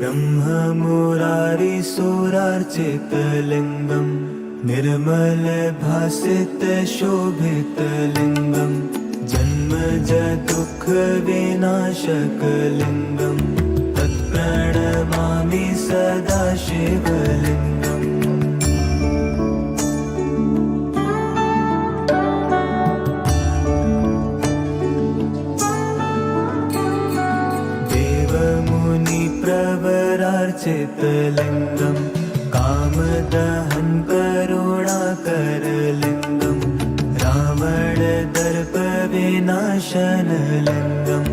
ब्रह्म मोरारि सोरार्चितलिङ्गम् निर्मल भासित शोभितलिङ्गम् जन्म जुःखविनाशकलिङ्गम् चितलिङ्गं कामदहं करुणाकरलिङ्गं रावणदर्पविनाशनलिङ्गं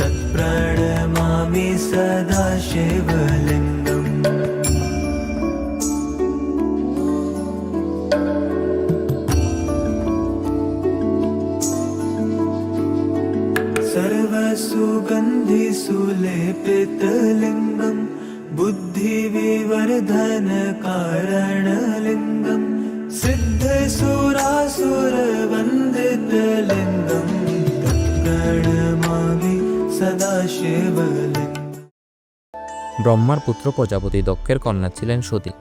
तत्प्रणमामि सदा सदाशिवलिङ्गम् सर्वसुगन्धिलेपितलिङ्ग बुद्धिविवर्धनकारणलिङ्गम् सिद्धसुरासुरवन्दितलिङ्गम् तत्प्रणमामि सदा शिवलिङ्गम् ব্রহ্মার পুত্র প্রজাপতি দক্ষের কন্যা ছিলেন সতী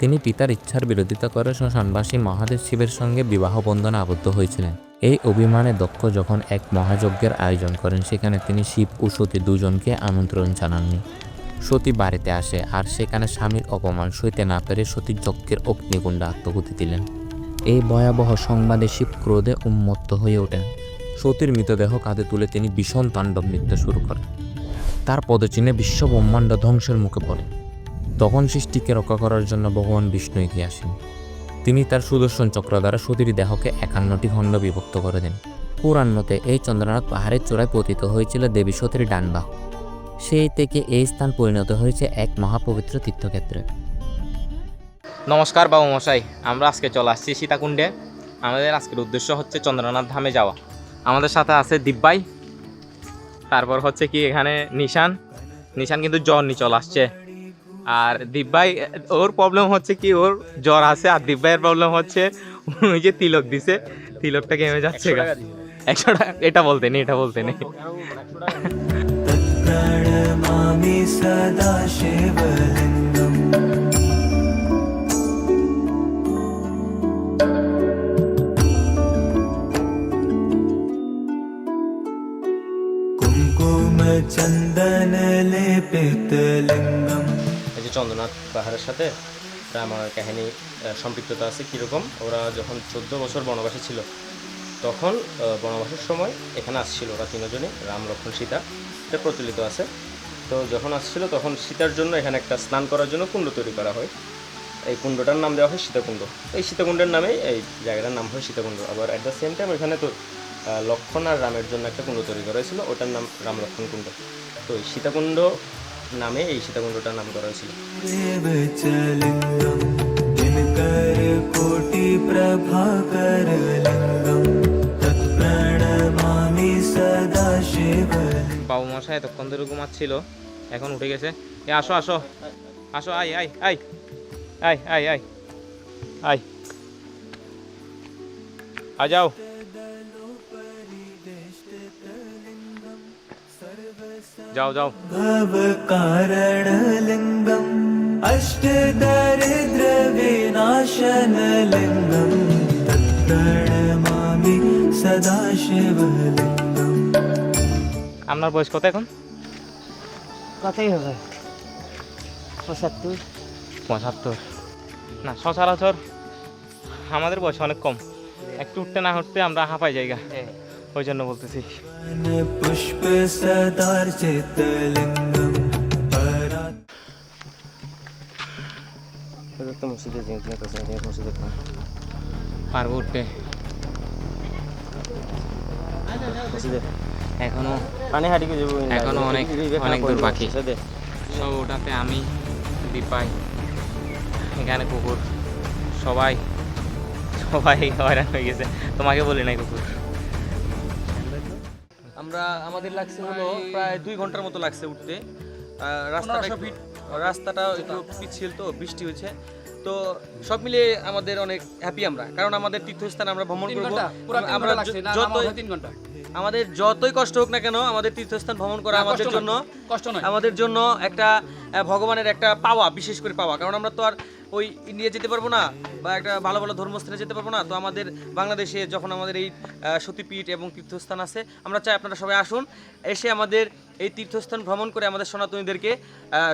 তিনি পিতার ইচ্ছার বিরোধিতা করে শ্মশানবাসী মহাদেব শিবের সঙ্গে বিবাহ বন্ধনে আবদ্ধ হয়েছিলেন এই অভিমানে দক্ষ যখন এক মহাযজ্ঞের আয়োজন করেন সেখানে তিনি শিব ও সতী দুজনকে আমন্ত্রণ জানাননি সতী বাড়িতে আসে আর সেখানে স্বামীর অপমান সইতে না পেরে সতী যজ্ঞের অগ্নিকুণ্ডে আত্মহুতি দিলেন। এই ভয়াবহ সংবাদে শিব ক্রোধে উন্মত্ত হয়ে ওঠেন। সতীর মৃতদেহ কাঁধে তুলে তিনি ভীষণ তাণ্ডব নৃত্য শুরু করেন। তার পদচিহ্নে বিশ্ব ব্রহ্মাণ্ড ধ্বংসের মুখে পড়ে। তখন সৃষ্টিকে রক্ষা করার জন্য ভগবান বিষ্ণু এগিয়ে আসেন। তিনি তার সুদর্শন চক্র দ্বারা সতীর দেহকে একান্নটি খণ্ড বিভক্ত করে দেন। পুরাণ মতে এই চন্দ্রনাথ পাহাড়ের চূড়ায় পতিত হয়েছিল দেবী সতীর ডানবাহু সেই থেকে এই স্থান পরিণত হয়েছে এক মহাপবিত্র তীর্থক্ষেত্রে। নমস্কার বাবু মশাই, আমরা আজকে চলে আসছি সীতাকুণ্ডে। আমাদের আজকের উদ্দেশ্য হচ্ছে চন্দ্রনাথ ধামে যাওয়া। আমাদের সাথে আছে দিব্যাই, তারপর হচ্ছে কি এখানে নিশান। নিশান কিন্তু জ্বর নিয়ে চলে আসছে। আর দিব্যাই, ওর প্রবলেম হচ্ছে কি, ওর জ্বর আছে, আর দিব্যাইয়ের প্রবলেম হচ্ছে, ওই যে তিলক দিছে। তিলকটা কেমে যাচ্ছে। একশো টাকা, এটা বলতে নেই, এটা বলতে নেই। तत्प्रणमामि सदा शिवलिङ्गम् कुङ्कुमचन्दनलेपितलिङ्गम् এই যে চন্দ্রনাথ পাহাড়ের সাথে রামায়ণ কাহিনী আহ, সম্পৃক্ততা আছে কীরকম ওরা যখন চোদ্দ বছর বনবাসে ছিল তখন বনবাসের সময় এখানে আসছিল ওরা তিনজনই রাম লক্ষ্মণ সীতা। এটা প্রচলিত আছে। তো যখন আসছিল তখন সীতার জন্য এখানে একটা স্নান করার জন্য কুণ্ড তৈরি করা হয়। এই কুণ্ডটার নাম দেওয়া হয় সীতাকুণ্ড। এই সীতাকুণ্ডের নামেই এই জায়গাটার নাম হয় সীতাকুণ্ড। আবার অ্যাট দ্য সেম টাইম এখানে তো আহ, লক্ষ্মণ আর রামের জন্য একটা কুণ্ড তৈরি করা হয়েছিল। ওটার নাম রাম লক্ষ্মণ কুণ্ড। তো এই সীতাকুণ্ড নামে এই সীতাকুণ্ডটার নাম করা হয়েছিল। देव বাবু মশাই এতক্ষণ ধরে ঘুমাচ্ছিল এখন উঠে গেছে। এ আসো আসো। আসো আই আই আই আই আই আই আই আ যাও। যাও যাও। ভবকারণলিঙ্গম অষ্ট দরিদ্র মামি সদাশিব লিঙ্গম আপনার বয়স কত এখন? কতই হবে? পঁচাত্তর। পঁচাত্তর। না সচরাচর আমাদের বয়স অনেক কম। একটু উঠতে না উঠতে আমরা হাঁপাই জায়গা। ওই জন্য বলতেছি। পারব উঠতে। এখনও এখনও অনেক অনেক দূর বাকি। সব ওটাতে আমি দীপাই এখানে কুকুর। সবাই সবাই হয়রান হয়ে গেছে। তোমাকে বলি নাই কুকুর। আমরা আমাদের লাগছে হলো প্রায় দুই ঘণ্টার মতো লাগছে উঠতে। রাস্তাটা একটু রাস্তাটা একটু পিচ্ছিল তো বৃষ্টি হয়েছে। তো সব মিলিয়ে আমাদের অনেক হ্যাপি আমরা। কারণ আমাদের তীর্থস্থান আমরা ভ্রমণ করব। আমরা যত তিন ঘণ্টা। আমাদের যতই কষ্ট হোক না কেন আমাদের তীর্থস্থান ভ্রমণ করা আমাদের জন্য কষ্ট নয়। আমাদের জন্য একটা ভগবানের একটা পাওয়া বিশেষ করে পাওয়া। কারণ আমরা তো আর ওই ইন্ডিয়া যেতে পারব না বা একটা ভালো ভালো ধর্মস্থানে যেতে পারব না তো আমাদের বাংলাদেশে যখন আমাদের এই সতীপীঠ এবং তীর্থস্থান আছে আমরা চাই আপনারা সবাই আসুন এসে আমাদের এই তীর্থস্থান ভ্রমণ করে আমাদের সনাতনীদেরকে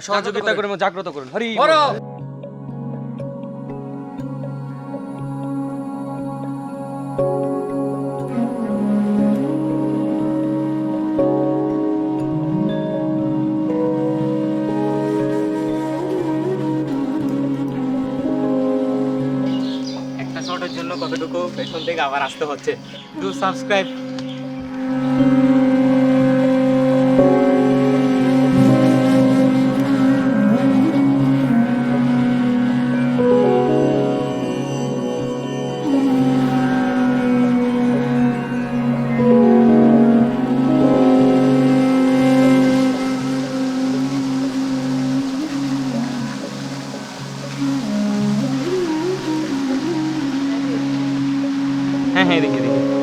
সহযোগিতা করে এবং জাগ্রত করুন। হরি কতটুকু পেছন থেকে আবার আসতে হচ্ছে। টু সাবস্ক্রাইব হ্যাঁ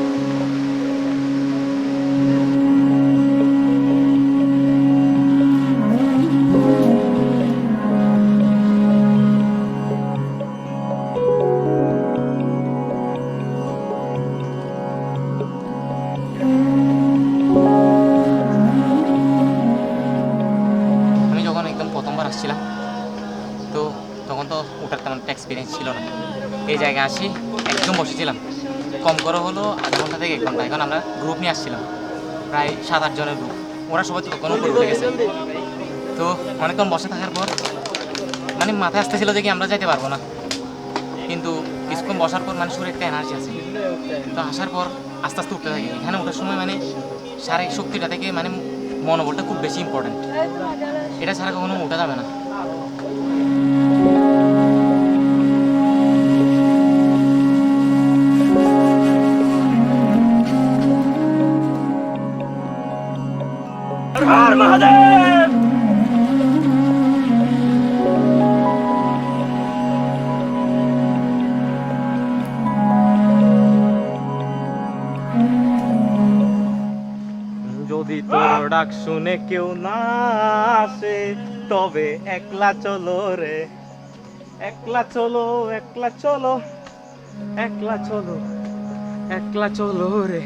সাত আট জনের গ্রুপ ওরা সবাই তো কোনো উঠে গেছে। তো অনেকক্ষণ বসে থাকার পর মানে মাথায় আসতেছিল যে কি আমরা যাইতে পারব না। কিন্তু কিছুক্ষণ বসার পর মানে শরীরে একটা এনার্জি আছে। তো আসার পর আস্তে আস্তে উঠতে থাকি। এখানে ওঠার সময় মানে শারীরিক শক্তিটা থেকে মানে মনোবলটা খুব বেশি ইম্পর্ট্যান্ট এটা ছাড়া কখনো ওঠা যাবে না। যদি তোর ডাক শুনে কেউ না আসে, তবে একলা চলো রে। একলা চলো একলা চলো একলা চলো একলা চলো রে।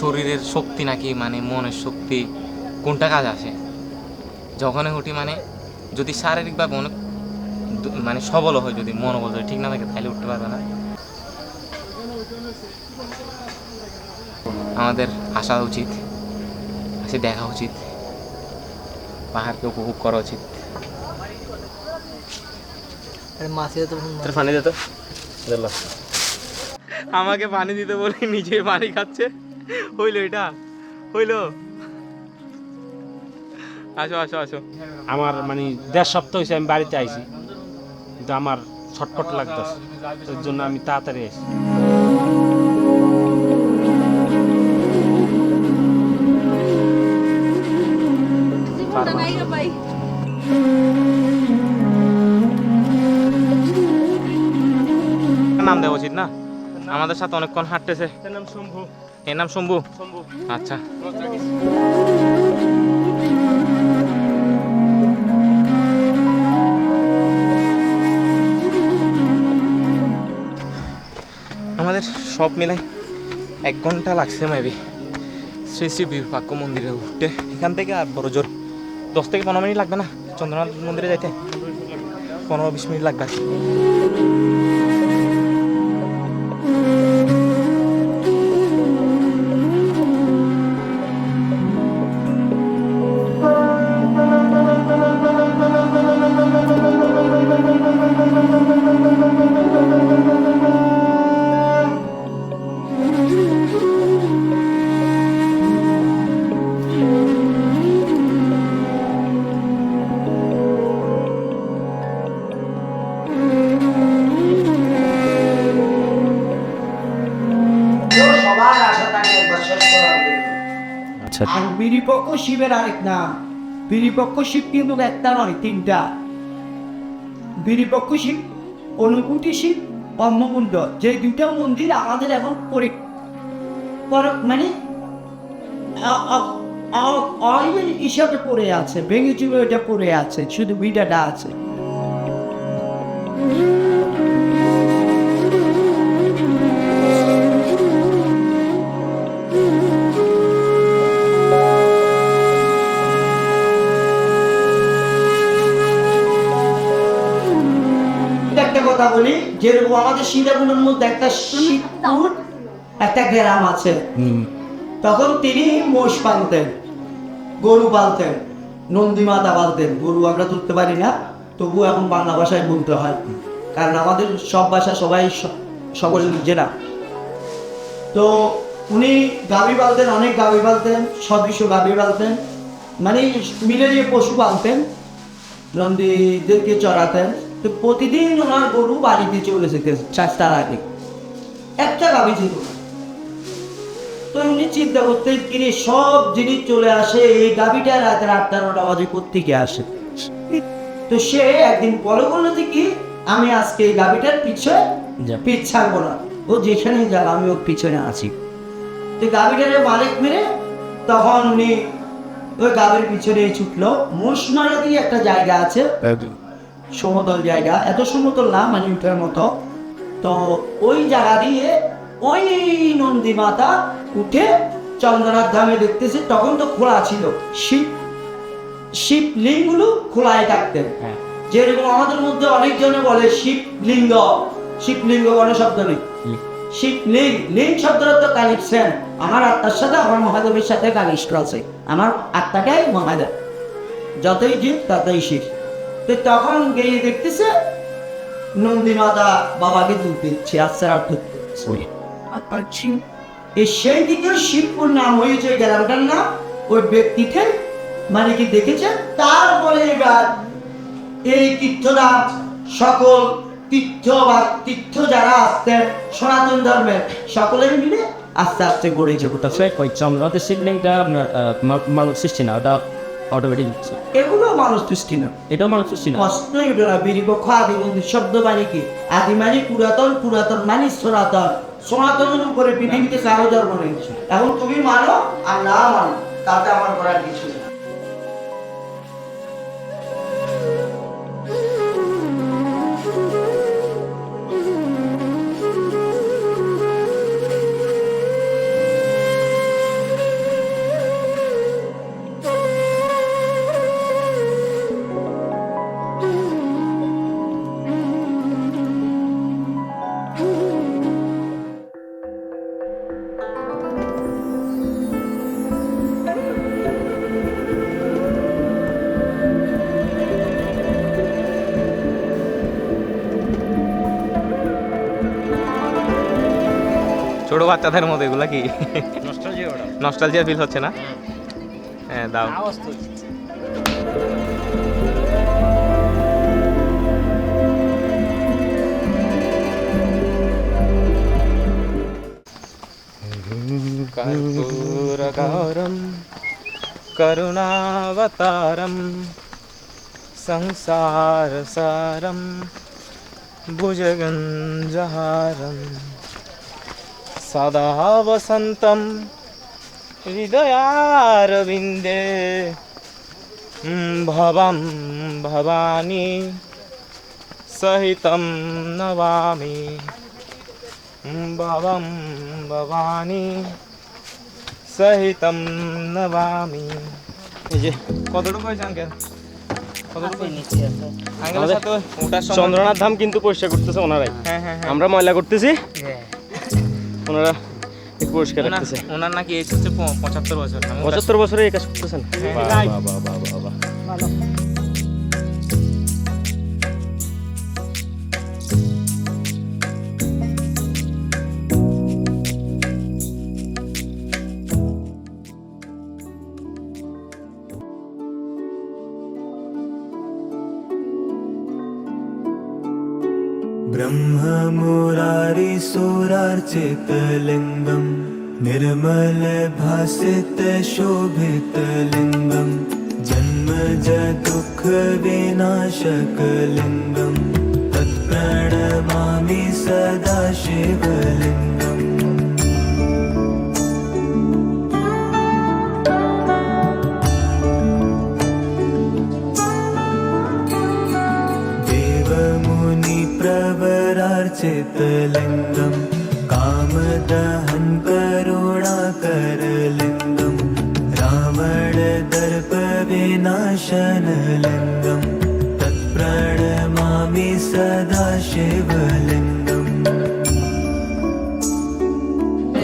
শরীরের শক্তি নাকি মানে মনের শক্তি কোনটা কাজ আসে? যখনই উঠি মানে যদি শারীরিকভাবে অনেক মানে সবল হয় যদি মনোবল যদি ঠিক না থাকে তাহলে উঠতে পারবে না। আমাদের আসা উচিত। আসে দেখা উচিত। পাহাড়কে উপভোগ করা উচিত। পানি আমাকে পানি দিতে বলে নিজে পানি খাচ্ছে। হইল এটা? হইল? আসো আসো আসো। আমার মানে দেড় সপ্তাহ হয়েছে আমি বাড়িতে আইছি কিন্তু আমার ছটপট লাগতেছে এর জন্য আমি তাড়াতাড়ি আসি নাম দেওয়া উচিত না? আমাদের সাথে অনেকক্ষণ হাঁটতেছে। নাম শম্ভু। এর নাম শম্ভু? আচ্ছা। আমাদের সব মিলাই এক ঘণ্টা লাগছে মেবি শ্রী শ্রী বিরূপাক্ষ মন্দিরে উঠতে এখান থেকে আর বড় জোর। দশ থেকে পনেরো মিনিট লাগবে না? চন্দ্রনাথ মন্দিরে যাইতে। পনেরো বিশ মিনিট লাগবে। শিবের আরেক নাম বিরিপক্ষ শিব কিন্তু একটা নয় তিনটা বিরিপক্ষ শিব অনুকুটি শিব অন্নকুণ্ড যে দুইটা মন্দির আমাদের এখন পরি মানে হিসাবে পড়ে আছে ভেঙে চুড়ে ওইটা পড়ে আছে শুধু বিটাটা আছে কথা বলি যেরকম আমাদের সীতাকুণ্ডের মধ্যে একটা শীতপুর একটা গ্রাম আছে। তখন তিনি মোষ পালতেন গরু পালতেন নন্দী মাতা পালতেন। গরু আমরা তুলতে পারি না তবু এখন বাংলা ভাষায় বলতে হয়। কারণ আমাদের সব ভাষা সবাই সকলে না। তো উনি গাভী পালতেন অনেক গাভী পালতেন সদৃশ্য গাভী পালতেন। মানে মিলে দিয়ে পশু পালতেন নন্দীদেরকে চড়াতেন। তো প্রতিদিন ওনার গরু বাড়িতে চলে যেতে চারটার আগে একটা গাভী ছিল তো উনি চিন্তা করতেন কিনে সব জিনিস চলে আসে এই গাভীটা রাতের আটটা নটা বাজে কোথেকে আসে? তো সে একদিন বলে বলল যে কি আমি আজকে এই গাভীটার পিছনে পিছ ছাড়বো না। ও যেখানে যাক আমি ওর পিছনে আছি। তো গাভীটারে মালিক মেরে তখন উনি ওই গাভীর পিছনে ছুটলো। মোশমারা দিয়ে একটা জায়গা আছে। সমতল জায়গা। এত সমতল না মানে উঠার মতো। তো ওই জায়গা দিয়ে ওই নন্দী মাতা উঠে চন্দ্রনাথ ধামে দেখতেছে তখন তো খোলা ছিল। শিব শিবলিঙ্গগুলো খোলায় থাকতেন। যেরকম আমাদের মধ্যে অনেকজনে বলে শিবলিঙ্গ শিবলিঙ্গ কোনো শব্দ নেই। শিবলিঙ্গ লিঙ্গ শব্দটা তো কানেকশন আমার আত্মার সাথে আমার মহাদেবের সাথে কানেক্ট আছে। আমার আত্মাটাই মহাদেব। যতই জীব ততই শিব। তো তখন গিয়ে দেখতেছে নন্দী মাতা বাবাকে তুলতে ইচ্ছে আস্তে আর্থ সেই দিকে শিবপুর নাম হয়েছে গ্রামটার নাম ওই ব্যক্তিকে মানে কি দেখেছেন তারপরে এবার এই তীর্থরা সকল তীর্থ বা তীর্থ যারা আসতেন সনাতন ধর্মের সকলে মিলে আস্তে আস্তে গড়েছে কোথাও ওই চন্দ্রনাথের শিবলিংটা মানুষ সৃষ্টি না ওটা অটোমেটিক এগুলো মানুষ সৃষ্টি না। এটাও মানুষ সৃষ্টি না। না বিরিপক্ষ আদি শব্দ মানে কি? আদি মানে পুরাতন পুরাতন মানে সনাতন। সনাতনের উপরে পৃথিবীতে কারও জন্ম নেই। এখন তুমি মানো আর না মানো তাতে আমার করার কিছু নেই। ছোট বাচ্চাদের মতো এগুলা কি নস্টালজিয়া ফিল হচ্ছে না হ্যাঁ দাও कर्पूरकारं करुणावतारं संसारसारं भुजगञ्जहारं सदा वसन्तं हृदयारविन्दे भवं भवानी सहितं नमामि ভবম ভবানী সহিতম নমামি এই যে কতটুকু হয়েছে আঙ্কেল কতটুকু আঙ্কেলের সাথে ওটার সময় চন্দ্রনাথ ধাম কিন্তু পরিষ্কার করতেছে ওনারাই হ্যাঁ হ্যাঁ হ্যাঁ আমরা ময়লা করতেছি ওনারা পরিষ্কার ওনার- রাখতেছে। ওনার নাকি এজ হচ্ছে পঁচাত্তর বছর। পঁচাত্তর বছরে এই কাজ করতেছেন? বাবা বাবা বাবা বাহ, ितलिङ्गम् निर्मलभासितशोभितलिङ्गम् जन्मजदुःखविनाशकलिङ्गम् तत्प्रणमामि सदा शिवलिङ्गम्। प्रवरार्चितलिङ्गम् कामदहन् करुणाकरलिङ्गम् रावणदर्पविनाशनलिङ्गम् तत्प्रणमामि सदा शिवलिङ्गम्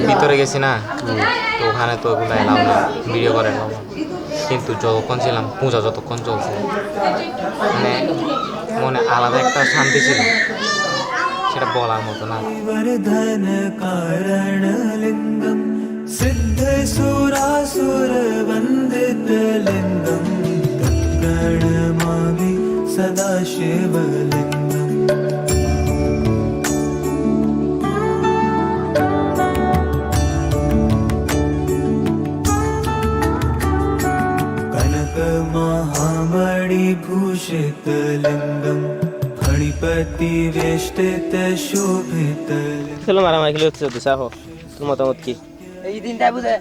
ভিতরে গেছি না তো ওখানে তো ওগুলো এলাম না ভিডিও করে এলাম না। কিন্তু যতক্ষণ ছিলাম পূজা যতক্ষণ চলছে মানে মনে আলাদা একটা শান্তি ছিল പാട്ട് പോകാമോസനം സിദ്ധസുരാസുരവന്ദിതലിംഗം ഗണമാമി চলো মারামারি খেলে হচ্ছে তো মতামত কি? এই দিনটা বুঝে।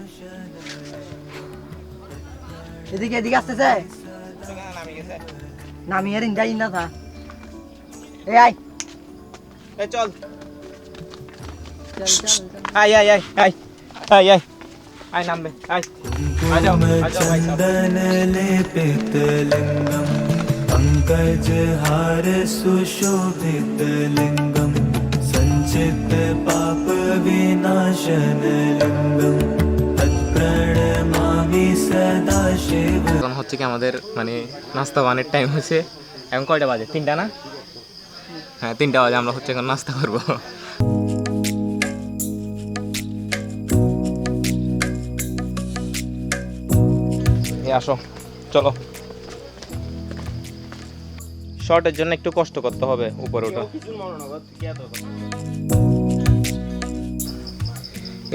এদিকে এদিকে আসতেছে? নামিয়ে রিন যাই না থা। আই চল। আয় আই আয় আই আই আয়। আই নামবে আয়। আয় যাও আয় যাও ভাই সাহেব আয় कुङ्कुमचन्दनलेपितलिङ्गम् पङ्कजहार सुशोभितलिङ्गम् सञ्चितपापविनाशनलिङ्गम् तत्प्रणमामि सदा शिव এখন হচ্ছে কি আমাদের মানে নাস্তা বানের টাইম হয়েছে এখন কয়টা বাজে তিনটা না হ্যাঁ তিনটা বাজে আমরা হচ্ছে এখন নাস্তা করবো এ আসো চলো শর্টের জন্য একটু কষ্ট করতে হবে উপরে ওঠা।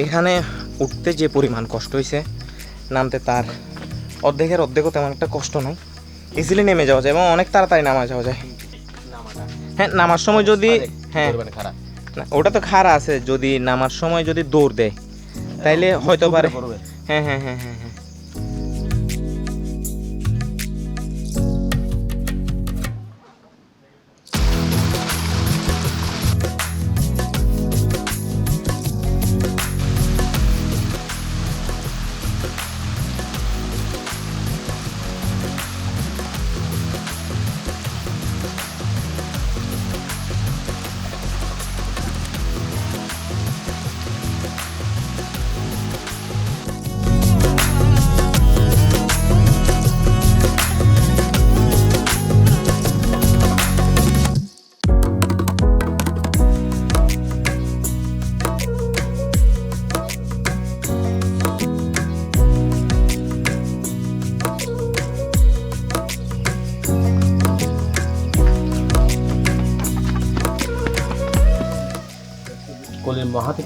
এখানে উঠতে যে পরিমাণ কষ্ট হয়েছে নামতে তার অর্ধেকের অর্ধেকও তেমন একটা কষ্ট নয় ইজিলি নেমে যাওয়া যায় এবং অনেক তাড়াতাড়ি নামা যাওয়া যায়। হ্যাঁ নামার সময় যদি হ্যাঁ। না, ওটা তো খাড়া আছে যদি নামার সময় যদি দৌড় দেয় তাইলে হয়তো পারে। হ্যাঁ হ্যাঁ হ্যাঁ হ্যাঁ।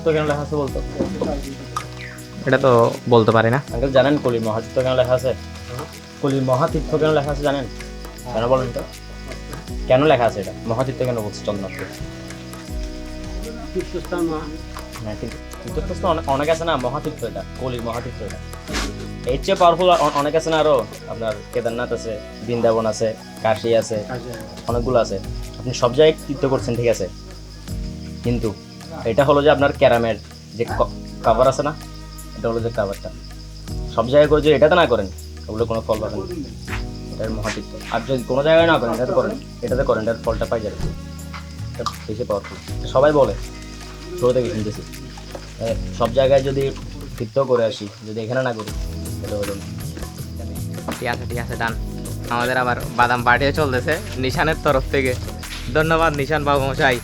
হ্যাঁ কেন লেখা আছে বলতো? এটা তো বলতে পারি না। আঙ্কেল জানেন কলির মহাতীর্থ কেন লেখা আছে? কলির মহাতীর্থ কেন লেখা আছে জানেন? কেন বলেন তো? কেন লেখা আছে এটা? মহাতীর্থ কেন বলছে চন্দ্রনাথকে হ্যাঁ অনেক- আছে না? মহাতীর্থ এটা কলির মহাতীর্থ এটা। এর চেয়ে পাওয়ারফুল অনেক আছে না আরও? আপনার কেদারনাথ আছে বৃন্দাবন আছে কাশী আছে। অনেকগুলো আছে। আপনি সব জায়গায় তীর্থ করছেন ঠিক আছে? কিন্তু এটা হলো যে আপনার ক্যারামের যে কাভার আছে না, এটা হলো যে কাভারটা সব জায়গায় করে যদি এটাতে না করেন, ওগুলো কোনো ফল পাবেন। এটার মহাতীর্থ আর যদি কোনো জায়গায় না করেন, এটাতে করেন এটাতে করেন, এটার ফলটা পাই যাবে। বেশি পাওয়ারফুল সবাই বলে, ছোটো থেকে শুনতেছি। সব জায়গায় যদি তীর্থ করে আসি, যদি এখানে না করি, এটা হলো ঠিক আছে ঠিক আছে ডান আমাদের আবার বাদাম পার্টিও চলতেছে, নিশানের তরফ থেকে। ধন্যবাদ, নিশান বাবু মশাই।